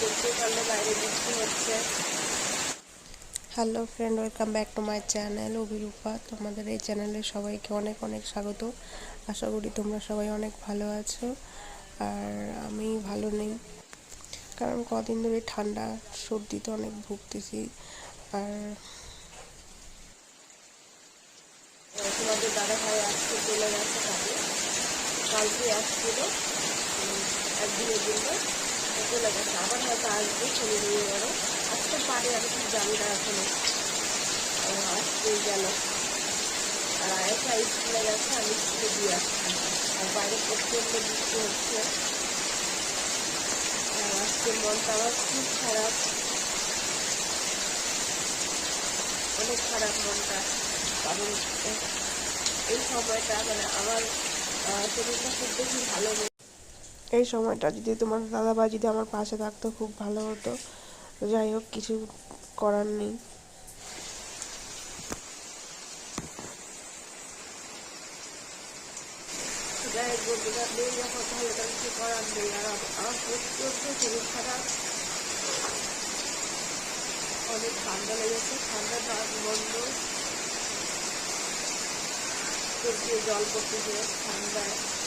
হচ্ছে hello friend welcome back to my channel Abhirupa তোমাদের এই চ্যানেলে সবাইকে অনেক অনেক স্বাগত। আশা করি তোমরা সবাই অনেক ভালো আছো আর আমি ভালো নেই। কারণ কদিন ধরে ঠান্ডা, সর্দিতে অনেক ভুগতেছি আর তোমাদের দাদা ভাই আজকে চলে গেছে কালকে আসছিল একদিনের জন্য। চলে গেছে আবার হয়তো আসবে চলে নিয়ে গেল আজকে পারে আমি ঠিক জানি না এখনও আজকেই গেল আর আয়েশা স্কুলে গেছে আমি স্কুলে দিয়ে আসছি আর বাইরে প্রচণ্ড বৃষ্টি হচ্ছে আর আজকের মনটা আমার খুব খারাপ অনেক খারাপ মনটা কারণ এই সময়টা মানে আমার শরীরটা খুব বেশি ভালো এই সময়টা যদি তোমার দাদা দাদাভাই যদি আমার পাশে থাকতো, খুব ভালো হতো। যাই হোক, কিছু করার নেই। যাই হোক কিছু করার নেই। আর শরীর খারাপ অনেক ঠান্ডা লেগেছে। ঠান্ডা জল পড়তেছে ঠান্ডায়।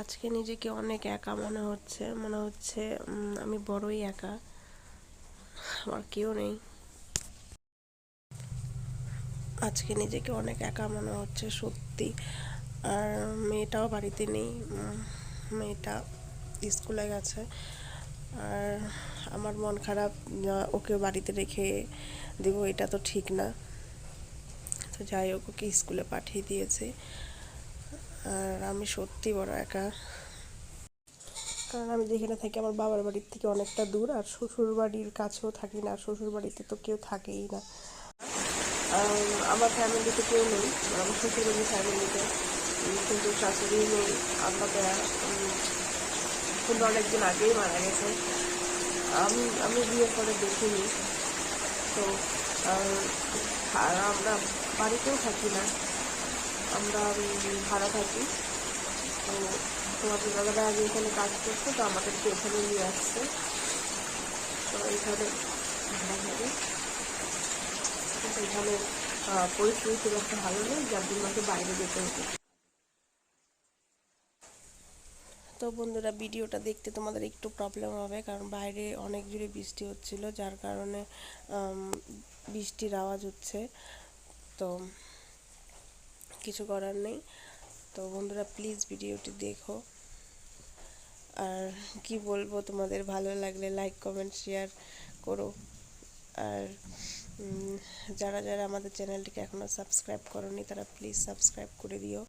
আজকে নিজেকে অনেক একা মনে হচ্ছে মনে হচ্ছে আমি বড়ই একা। আমার কেউ নেই। আজকে নিজেকে অনেক একা মনে হচ্ছে, সত্যি। আর মেয়েটাও বাড়িতে নেই মেয়েটা স্কুলে গেছে। আর আমার মন খারাপ ওকে বাড়িতে রেখে দেবো, এটা তো ঠিক না। তো যাই হোক, ওকে স্কুলে পাঠিয়ে দিয়েছে। আর আমি সত্যি বড় একা। কারণ আমি যেখানে থাকি আমার বাবার বাড়ির থেকে অনেকটা দূর আর শ্বশুর বাড়ির কাছেও থাকি না শ্বশুর বাড়িতে তো কেউ থাকেই না। আমার ফ্যামিলিতে কেউ নেই আমার শ্বশুর বাড়ির ফ্যামিলিতে কিন্তু শাশুড়ি নেই আব্বাকে উম, কিন্তু অনেকদিন আগেই মারা গেছে। আমি আমি বিয়ে করে দেখিনি। তো আর আমরা বাড়িতেও থাকি না। আমরা ভাড়া থাকি। তো তোমাদের দাদারা আগে এখানে কাজ করতো তো আমাদেরকে এখানে নিয়ে আসছে। তো এখানে ভাড়া থাকি এখানে পরিস্থিতি খুব একটা ভালো নেই, যার জন্য আমাকে বাইরে যেতে হতো তো বন্ধুরা, ভিডিওটা দেখতে তোমাদের একটু প্রবলেম হবে, কারণ বাইরে অনেক জুড়ে বৃষ্টি হচ্ছিল, যার কারণে বৃষ্টির আওয়াজ হচ্ছে। তো কিছু করার নেই। তো বন্ধুরা প্লিজ ভিডিওটি দেখো। আর কি বলব, তোমাদের ভালো লাগলে লাইক কমেন্ট শেয়ার করো। আর যারা যারা আমাদের চ্যানেলটিকে এখনও সাবস্ক্রাইব করনি, তারা প্লিজ সাবস্ক্রাইব করে দিও।